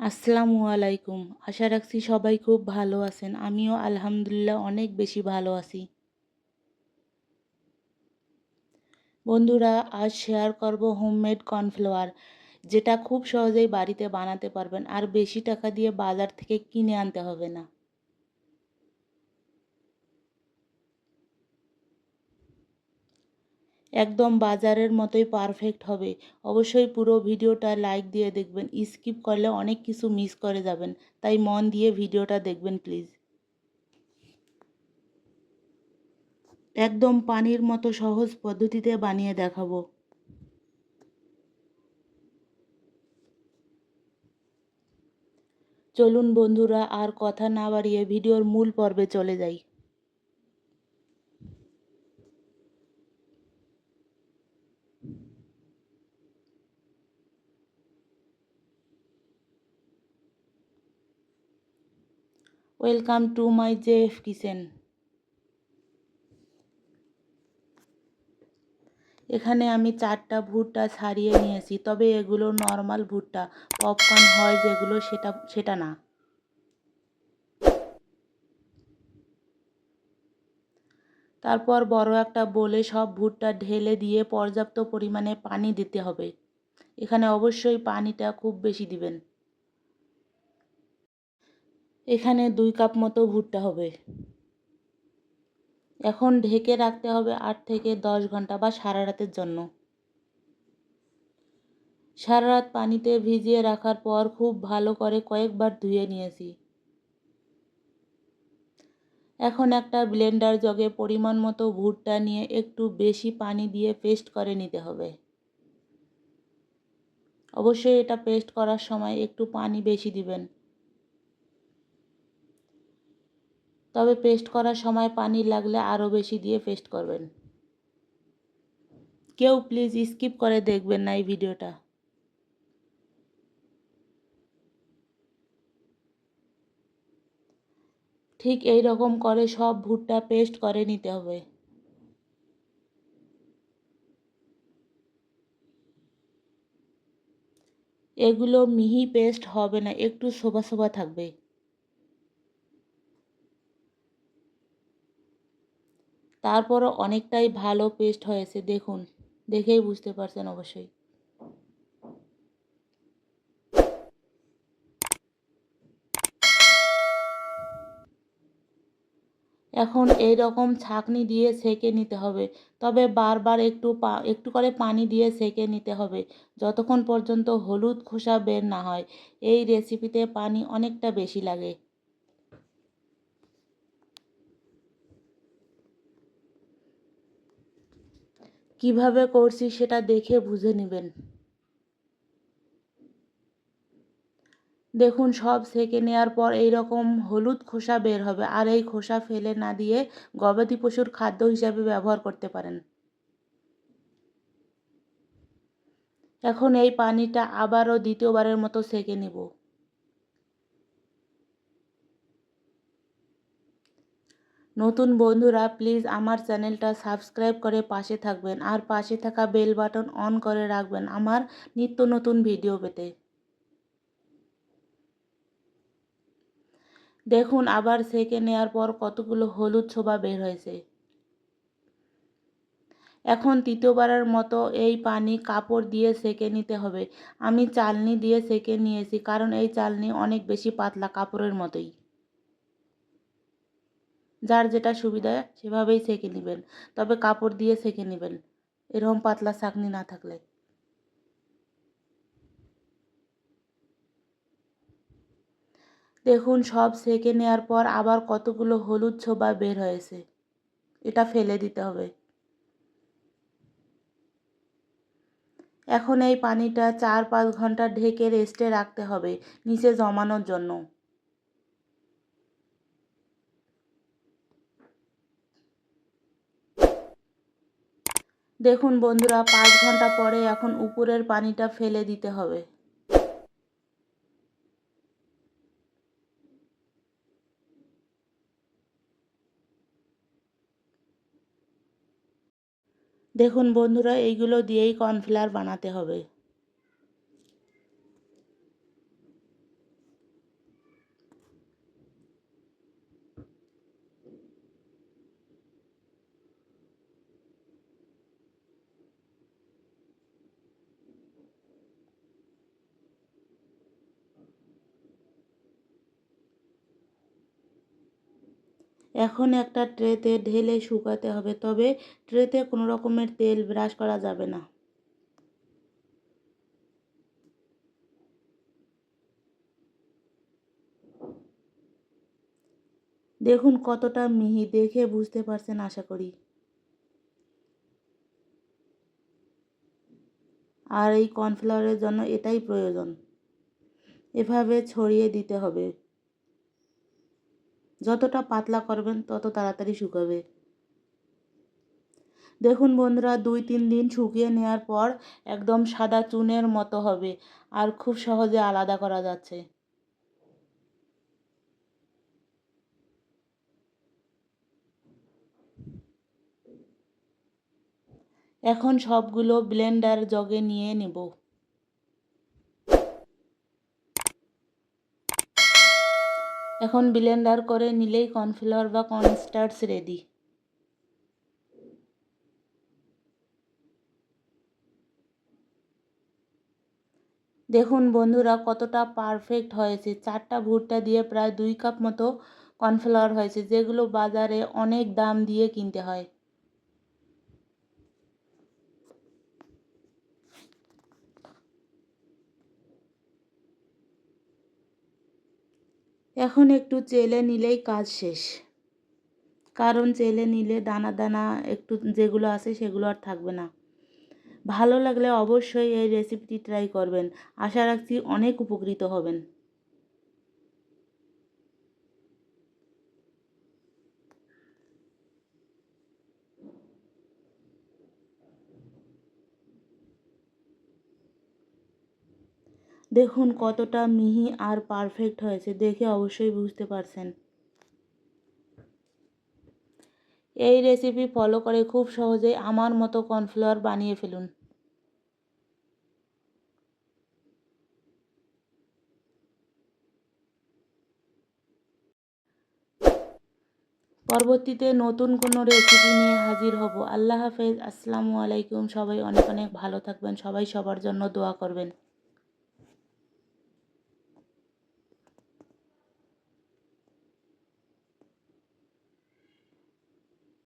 আসসালামু আলাইকুম। আশা রাখছি সবাই খুব ভালো আছেন। আমিও আলহামদুলিল্লাহ অনেক বেশি ভালো আছি। বন্ধুরা, আজ শেয়ার করব হোমমেড কর্নফ্লাওয়ার যেটা খুব সহজেই বাড়িতে বানাতে পারবেন। আর বেশি টাকা দিয়ে বাজার থেকে কিনে আনতে হবে না। একদম বাজারের মতোই পারফেক্ট হবে। অবশ্যই পুরো ভিডিওটা লাইক দিয়ে দেখবেন। স্কিপ করলে অনেক কিছু মিস করে যাবেন। তাই মন দিয়ে ভিডিওটা দেখবেন প্লিজ একদম পানির মতো সহজ পদ্ধতিতে বানিয়ে দেখাবো। চলুন বন্ধুরা, আর কথা না বাড়িয়ে ভিডিওর মূল পর্বে চলে যাই। Welcome to my chef kitchen এখানে আমি চারটা ভুট্টা ছাড়িয়ে নিয়েছি, তবে এগুলো নর্মাল ভুট্টা। পপকর্ন হয় যেগুলো সেটা সেটা না। তারপর বড় একটা বলে সব ভুট্টা ঢেলে দিয়ে পর্যাপ্ত পরিমাণে পানি দিতে হবে। এখানে অবশ্যই পানিটা খুব বেশি দিবেন। এখানে দুই কাপ মতো ভুট্টা হবে। এখন ঢেকে রাখতে হবে আট থেকে দশ ঘণ্টা বা সারা রাতের জন্য। সারা রাত পানিতে ভিজিয়ে রাখার পর খুব ভালো করে কয়েকবার ধুয়ে নিয়েছি। এখন একটা ব্লেন্ডার জগে পরিমাণ মতো ভুট্টা নিয়ে একটু বেশি পানি দিয়ে পেস্ট করে নিতে হবে। অবশ্যই এটা পেস্ট করার সময় একটু পানি বেশি দিবেন। তবে পেস্ট করার সময় পানি লাগলে আরও বেশি দিয়ে পেস্ট করবেন। কেউ প্লিজ স্কিপ করে দেখবেন না এই ভিডিওটা। ঠিক এই রকম করে সব ভুট্টা পেস্ট করে নিতে হবে। এগুলো মিহি পেস্ট হবে না, একটু শোভা শোভা থাকবে। তারপরও অনেকটাই ভালো পেস্ট হয়েছে, দেখুন। দেখেই বুঝতে পারছেন অবশ্যই। এখন এই রকম ছাঁকনি দিয়ে সেকে নিতে হবে। তবে বারবার একটু পা, একটু করে পানি দিয়ে সেকে নিতে হবে। যতক্ষণ পর্যন্ত হলুদ খোসা বের না হয়, এই রেসিপিতে পানি অনেকটা বেশি লাগে। কীভাবে করছি সেটা দেখে বুঝে নেবেন। দেখুন, সব সেকে নেওয়ার পর এই রকম হলুদ খোসা বের হবে আর এই খোসা ফেলে না দিয়ে গবাদি পশুর খাদ্য হিসাবে ব্যবহার করতে পারেন। এখন এই পানিটা আবারও দ্বিতীয়বারের মতো সেকে নেব। নতুন বন্ধুরা প্লিজ আমার চ্যানেলটা সাবস্ক্রাইব করে পাশে থাকবেন আর পাশে থাকা বেল বাটন অন করে রাখবেন আমার নিত্য নতুন ভিডিও পেতে। দেখুন, আবার সেকে নেওয়ার পর কতগুলো হলুদ ছোবা বের হয়েছে। এখন তৃতীয়বারের মতো এই পানি কাপড় দিয়ে সেকে নিতে হবে। আমি চালনি দিয়ে সেকে নিয়েছি, কারণ এই চালনি অনেক বেশি পাতলা কাপড়ের মতোই। যার যেটা সুবিধা সেভাবেই সেকে নেবেন। তবে কাপড় দিয়ে সেকে নেবেন। এরকম পাতলা ছাঁকনি না থাকলে। দেখুন, সব সেকে নেওয়ার পর আবার কতগুলো হলুদ ছোবা বের হয়েছে। এটা ফেলে দিতে হবে। এখন এই পানিটা চার পাঁচ ঘণ্টা ঢেকে রেস্টে রাখতে হবে, নিচে জমানোর জন্য। দেখুন বন্ধুরা, পাঁচ ঘণ্টা পরে এখন উপরের পানিটা ফেলে দিতে হবে। দেখুন বন্ধুরা, এইগুলো দিয়েই কর্নফ্লাওয়ার বানাতে হবে। এখন একটা ট্রেতে ঢেলে শুকাতে হবে, তবে ট্রেতে কোনো রকমের তেল ব্রাশ করা যাবে না। দেখুন কতটা মিহি, দেখে বুঝতে পারছেন আশা করি। আর এই কর্নফ্লাওয়ারের জন্য এটাই প্রয়োজন। এভাবে ছড়িয়ে দিতে হবে। যতটা পাতলা করবেন, তত তাড়াতাড়ি শুকাবে। দেখুন বন্ধুরা, দুই তিন দিন শুকিয়ে নেওয়ার পর একদম সাদা চুনের মতো হবে আর খুব সহজে আলাদা করা যাচ্ছে। এখন সবগুলো ব্লেন্ডার জগে নিয়ে নেব। এখন ব্লেন্ডার করে নিলেই কর্নফ্লাওয়ার বা কর্নস্টার্চ রেডি। দেখুন বন্ধুরা, কতটা পারফেক্ট হয়েছে। চারটা ভুট্টা দিয়ে প্রায় দুই কাপ মতো কর্নফ্লাওয়ার হয়েছে, যেগুলো বাজারে অনেক দাম দিয়ে কিনতে হয়। এখন একটু চেলে নিলেই কাজ শেষ। কারণ চেলে নিলে দানা দানা একটু যেগুলো আছে সেগুলো আর থাকবে না। ভালো লাগলে অবশ্যই এই রেসিপিটি ট্রাই করবেন। আশা রাখছি অনেক উপকৃত হবেন। দেখুন কতটা মিহি আর পারফেক্ট হয়েছে, দেখে অবশ্যই বুঝতে পারছেন। এই রেসিপি ফলো করে খুব সহজেই আমার মতো কর্নফ্লাওয়ার বানিয়ে ফেলুন। পরবর্তীতে নতুন কোনো রেসিপি নিয়ে হাজির হব। আল্লাহ হাফেজ। আসসালামু আলাইকুম। সবাই অনেক অনেক ভালো থাকবেন। সবাই সবার জন্য দোয়া করবেন।